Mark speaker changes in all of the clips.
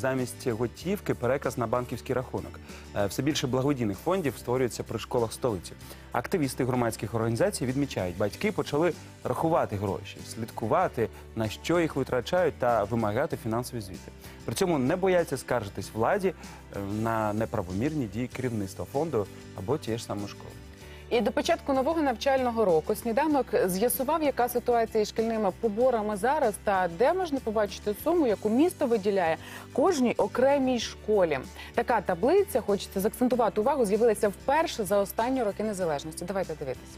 Speaker 1: Замість готівки переказ на банківський рахунок. Е, Все більше благодійних фондів створюється при школах столиці. Активісти громадських організацій відмічають, батьки почали рахувати гроші, слідкувати на що їх витрачають та вимагати фінансові звіти. При цьому не бояться скаржитись владі е, на неправомірні дії керівництва фонду або тієї ж самої школи.
Speaker 2: І до початку нового навчального року сніданок з'ясував, яка ситуація із шкільними поборами зараз та де можна побачити суму, яку місто виділяє кожній окремій школі. Така таблиця, хочеться заакцентувати увагу, з'явилася вперше за останні роки незалежності. Давайте дивитися.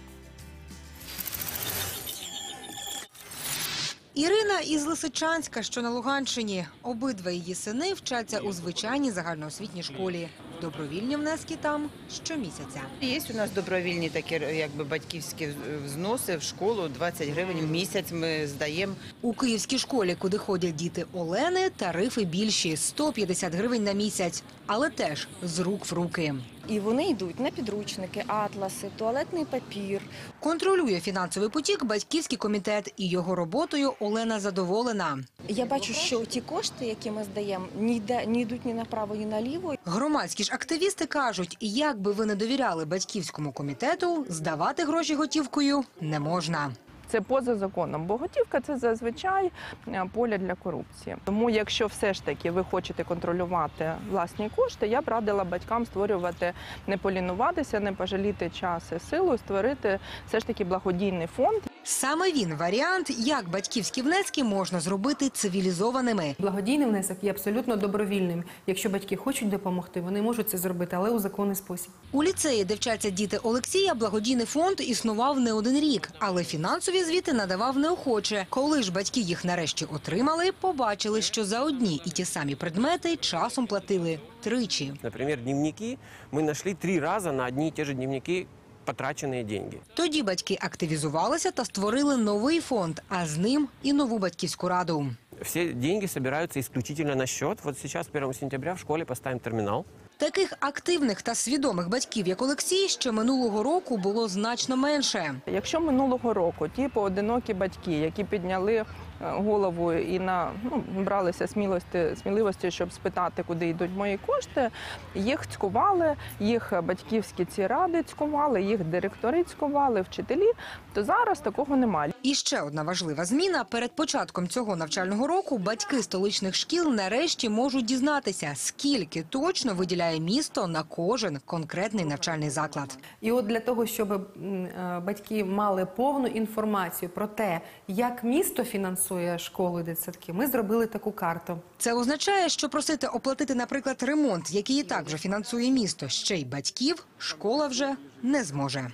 Speaker 3: Ірина із Лисичанська, що на Луганщині. Обидва її сини вчаться у звичайній загальноосвітній школі. Добровільні внески там щомісяця.
Speaker 4: Є у нас добровільні такі якби батьківські взноси в школу 20 гривень в місяць. Ми здаємо.
Speaker 3: У київській школі, куди ходять діти Олени, тарифи більші 150 гривень на місяць, але теж з рук в руки.
Speaker 5: І вони йдуть на підручники, атласи, туалетний папір.
Speaker 3: Контролює фінансовий потік батьківський комітет, і його роботою Олена задоволена.
Speaker 5: Я бачу, що ті кошти, які ми здаємо, ніде ні йдуть ні направо, ні наліво.
Speaker 3: Громадські ж активісти кажуть, як би ви не довіряли батьківському комітету, здавати гроші готівкою не можна.
Speaker 6: Це поза законом, бо готівка це зазвичай е, поле для корупції. Тому, якщо все ж таки ви хочете контролювати власні кошти, я б радила батькам створювати, не полінуватися, не пожаліти час і силу, створити все ж таки благодійний фонд.
Speaker 3: Саме він варіант, як батьківські внески можна зробити цивілізованими.
Speaker 7: Благодійний внесок є абсолютно добровільним. Якщо батьки хочуть допомогти, вони можуть це зробити, але у законний спосіб.
Speaker 3: У ліцеї, де вчаться діти Олексія, благодійний фонд існував не один рік, але фінансові звіти надавав неохоче. Коли ж батьки їх нарешті отримали, побачили, що за одні і ті самі предмети часом платили тричі.
Speaker 8: Например, дневники. Мы нашли три раза на одни и те же дневники потраченные деньги.
Speaker 3: Тоді батьки активізувалися та створили новий фонд, а з ним і нову батьківську раду.
Speaker 8: Все деньги собираются исключительно на счет. Вот сейчас, 1 сентября, в школе поставим терминал.
Speaker 3: Таких активних та свідомих батьків, як Олексій, ще минулого року було значно менше.
Speaker 6: Якщо минулого року ті поодинокі батьки, які підняли голову і на ну бралися смілості сміливості, щоб спитати, куди йдуть мої кошти, їх цькували, їх батьківські ці ради цькували, їх директори цькували, вчителі. То зараз такого немає.
Speaker 3: І ще одна важлива зміна. Перед початком цього навчального року батьки столичних шкіл нарешті можуть дізнатися, скільки точно виділяє місто на кожен конкретний навчальний заклад.
Speaker 7: І от для того, щоб е, батьки мали повну інформацію про те, як місто фінансує школи і дитсадки, ми зробили таку карту.
Speaker 3: Це означає, що просити оплатити, наприклад, ремонт, який і так вже фінансує місто, ще й батьків, школа вже не зможе.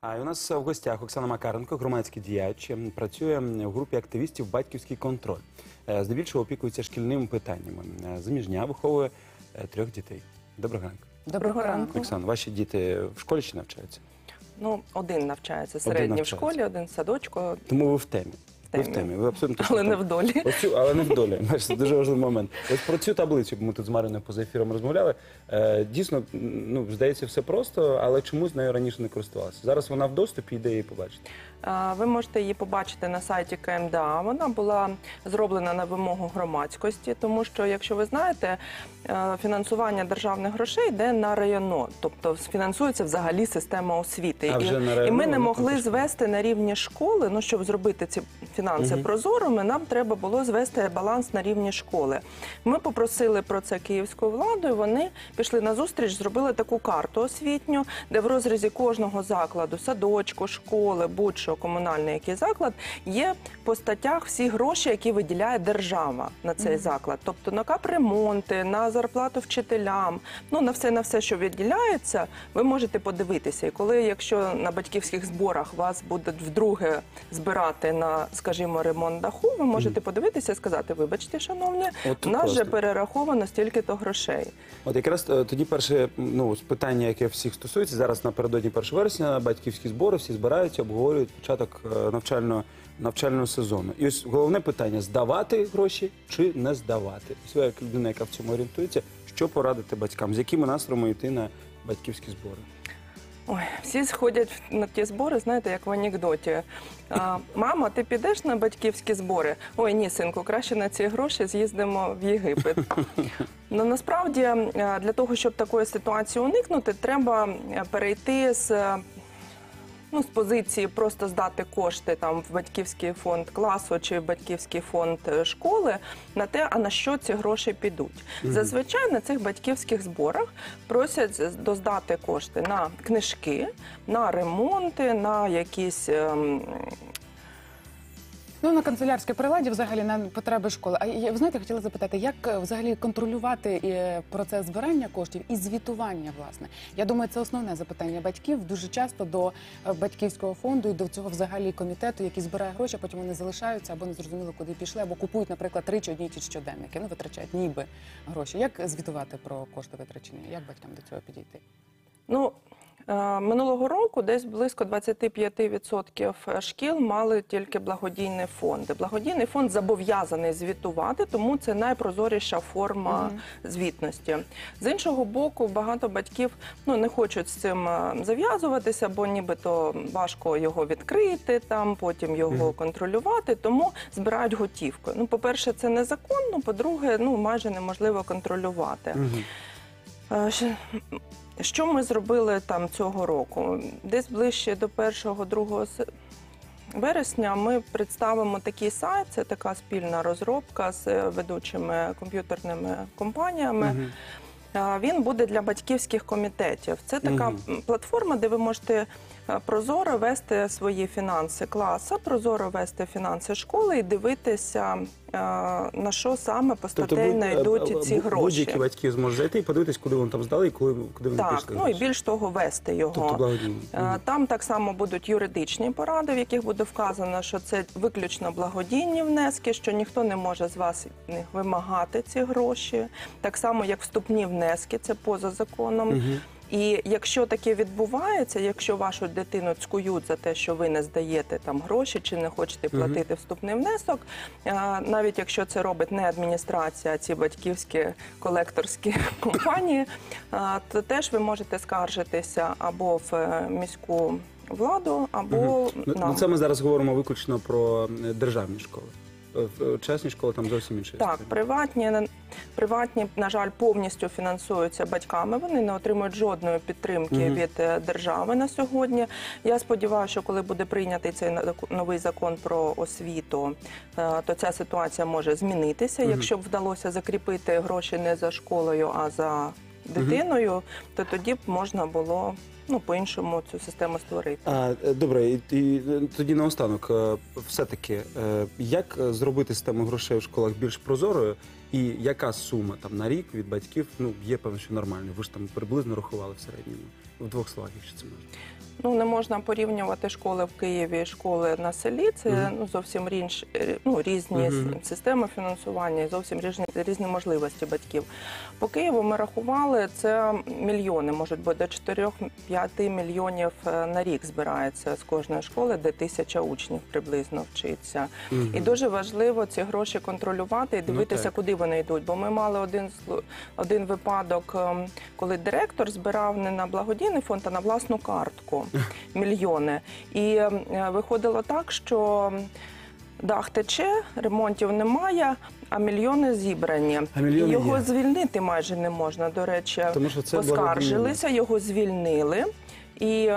Speaker 1: А у нас в гостях Оксана Макаренко, громадський діяч, працює в групі активістів Батьківський контроль. Е, Здебільшого опікується шкільними питаннями. Е, Заміжня виховує е, трьох дітей. Доброго ранку.
Speaker 2: Доброго ранку.
Speaker 1: Оксана, ваші діти в школі чи навчаються?
Speaker 6: Ну один навчається середній в
Speaker 1: навчається.
Speaker 6: школі, один в садочку,
Speaker 1: Тому ви в темі. Ви в
Speaker 6: темі.
Speaker 1: темі. Ви абсолютно
Speaker 6: але не в долі.
Speaker 1: Ось цю, але не в долі. Знаєш, Це дуже важливий момент. Ось про цю таблицю ми тут з Мариною поза ефіром розмовляли. Е, дійсно, ну здається, все просто, але чомусь нею раніше не користувалися. Зараз вона в доступі, іде її побачити.
Speaker 6: А, Ви можете її побачити на сайті КМДА. Вона була зроблена на вимогу громадськості, тому що, якщо ви знаєте, е, фінансування державних грошей йде на районо, тобто фінансується взагалі система освіти.
Speaker 1: А вже
Speaker 6: і,
Speaker 1: на
Speaker 6: і ми не
Speaker 1: воно
Speaker 6: могли звести на рівні школи. Ну щоб зробити ці фінанси
Speaker 1: Мгм.
Speaker 6: прозорими, нам треба було звести баланс на рівні школи. Ми попросили про це київську владу. і Вони пішли на зустріч, зробили таку карту освітню, де в розрізі кожного закладу, садочку, школи, будь-що комунальний який заклад, є по статтях всі гроші, які виділяє держава на цей заклад. Тобто на капремонти, на зарплату вчителям, ну на все на все, що виділяється, ви можете подивитися. І коли, якщо на батьківських зборах вас будуть вдруге збирати на, скажімо, ремонт даху, ви можете подивитися і сказати: вибачте, шановні,
Speaker 1: От
Speaker 6: у нас же перераховано стільки-то грошей.
Speaker 1: От якраз е, тоді перше ну, питання, яке всіх стосується, зараз напередодні 1 вересня батьківські збори, всі збираються, обговорюють початок е, навчального, навчального сезону. І ось головне питання: здавати гроші чи не здавати. Ось ви, як людина, яка в цьому орієнтується, що порадити батькам, з якими настроями йти на батьківські збори?
Speaker 6: Ой, всі сходять на ті збори, знаєте, як в анекдоті. А, Мама, ти підеш на батьківські збори? Ой, ні, синку, краще на ці гроші з'їздимо в Єгипет. Ну насправді е, для того, щоб такої ситуації уникнути, треба е, перейти з. Ну, з позиції просто здати кошти там в батьківський фонд класу чи в батьківський фонд е, школи на те, а на що ці гроші підуть. Зазвичай на цих батьківських зборах просять доздати кошти на книжки, на ремонти, на якісь ем,
Speaker 2: Ну, на канцелярське приладі взагалі на потреби школи. А я, ви знаєте, хотіла запитати, як е, взагалі контролювати е, процес збирання коштів і звітування, власне? Я думаю, це основне запитання батьків. Дуже часто до е, батьківського фонду і до цього взагалі комітету, який збирає гроші, а потім вони залишаються або не зрозуміло, куди пішли, або купують, наприклад, тричі одні ті щоденники. Ну, витрачають ніби гроші. Як звітувати про кошти витрачені? Як батькам до цього підійти?
Speaker 6: Ну, минулого року десь близько 25% шкіл мали тільки благодійні фонди. Благодійний фонд зобов'язаний звітувати, тому це найпрозоріша форма звітності. З іншого боку, багато батьків ну, не хочуть з цим е, зав'язуватися, бо нібито важко його відкрити, там, потім його контролювати, тому збирають готівкою. Ну, по-перше, це незаконно, по-друге, ну, майже неможливо контролювати. Е, Що ми зробили там цього року? Десь ближче до 1-2 вересня ми представимо такий сайт. Це така спільна розробка з е, ведучими комп'ютерними компаніями.
Speaker 1: Мгм.
Speaker 6: Він буде для батьківських комітетів. Це така м, платформа, де ви можете е, прозоро вести свої фінанси класу, прозоро вести фінанси школи і дивитися, е, на що саме постатейно
Speaker 1: будь-
Speaker 6: йдуть
Speaker 1: е,
Speaker 6: ці
Speaker 1: е,
Speaker 6: гроші.
Speaker 1: Будь-які батьки зможуть зайти і подивитись, куди вони там здали і коли, куди вони
Speaker 6: Так,
Speaker 1: пішли.
Speaker 6: ну і більш того, вести його.
Speaker 1: Тобто
Speaker 6: Там так само будуть юридичні поради, в яких буде вказано, що це виключно благодійні внески, що ніхто не може з вас вимагати ці гроші. Так само, як вступні внески, це поза законом. І якщо таке відбувається, якщо вашу дитину цькують за те, що ви не здаєте там гроші чи не хочете платити вступний внесок, навіть якщо це робить не адміністрація, а ці батьківські колекторські компанії, то теж ви можете скаржитися або в е, міську владу, або
Speaker 1: Ну,
Speaker 6: нам.
Speaker 1: ну, це ми зараз говоримо виключно про е, державні школи. Е, в- Частні школи там зовсім інша
Speaker 6: Так,
Speaker 1: історія.
Speaker 6: приватні, приватні, на жаль, повністю фінансуються батьками. Вони не отримують жодної підтримки
Speaker 1: Мгм.
Speaker 6: від е, держави на сьогодні. Я сподіваюся, що коли буде прийнятий цей новий закон про освіту, е, то ця ситуація може змінитися.
Speaker 1: Мгм.
Speaker 6: Якщо б вдалося закріпити гроші не за школою, а за дитиною, то тоді б можна було ну по-іншому цю систему створити.
Speaker 1: А, е, добре, і, і е, тоді наостанок, е, все-таки, е, як зробити систему грошей в школах більш прозорою, і яка сума там на рік від батьків ну є певно, що нормальною? Ви ж там приблизно рахували в середньому в двох словах, якщо це можна.
Speaker 6: Ну не можна порівнювати школи в Києві і школи на селі. Це
Speaker 1: Мгм.
Speaker 6: ну зовсім рінч, е, ну, різні с- системи фінансування і зовсім різні, різні можливості батьків. По Києву ми рахували це мільйони, можуть бути до 4-5 мільйонів е, на рік збирається з кожної школи, де тисяча учнів приблизно вчиться.
Speaker 1: Мгм.
Speaker 6: І дуже важливо ці гроші контролювати і дивитися,
Speaker 1: так.
Speaker 6: куди вони йдуть. Бо ми мали один один випадок, ем, коли директор збирав не на благодійний фонд, а на власну картку мільйони. І ем, е, виходило так, що дах тече, ремонтів немає. А мільйони зібрані,
Speaker 1: А мільйони
Speaker 6: його
Speaker 1: є.
Speaker 6: звільнити майже не можна. До речі,
Speaker 1: Тому що це
Speaker 6: поскаржилися, його звільнили. І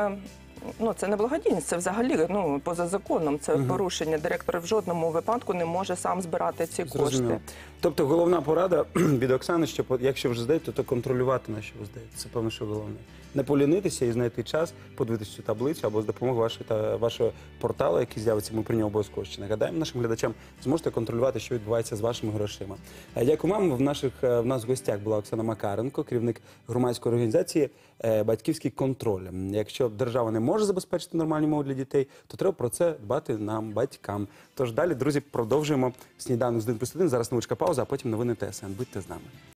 Speaker 6: ну, це не благодійність, це взагалі ну, поза законом. Це
Speaker 1: Мгм.
Speaker 6: порушення. Директор в жодному випадку не може сам збирати ці
Speaker 1: Зрозуміло.
Speaker 6: кошти.
Speaker 1: Тобто головна порада від Оксани, що по- якщо вже здаєте, то контролювати на що ви здаєте. Це певно, що головне. Не полінитися і знайти час, подивитися цю таблицю або з допомогою вашої та вашого порталу, який з'явиться, ми про нього обов'язково ще нагадаємо нашим глядачам. Зможете контролювати, що відбувається з вашими грошима. Е, Дякую вам. В наших е, в нас в гостях була Оксана Макаренко, керівник громадської організації е, Батьківський контроль. Якщо держава не може забезпечити нормальні умови для дітей, то треба про це дбати нам, батькам. Тож далі, друзі, продовжуємо сніданок з 1 плюс 1. Зараз невеличка пауза, а потім новини ТСН. Будьте з нами.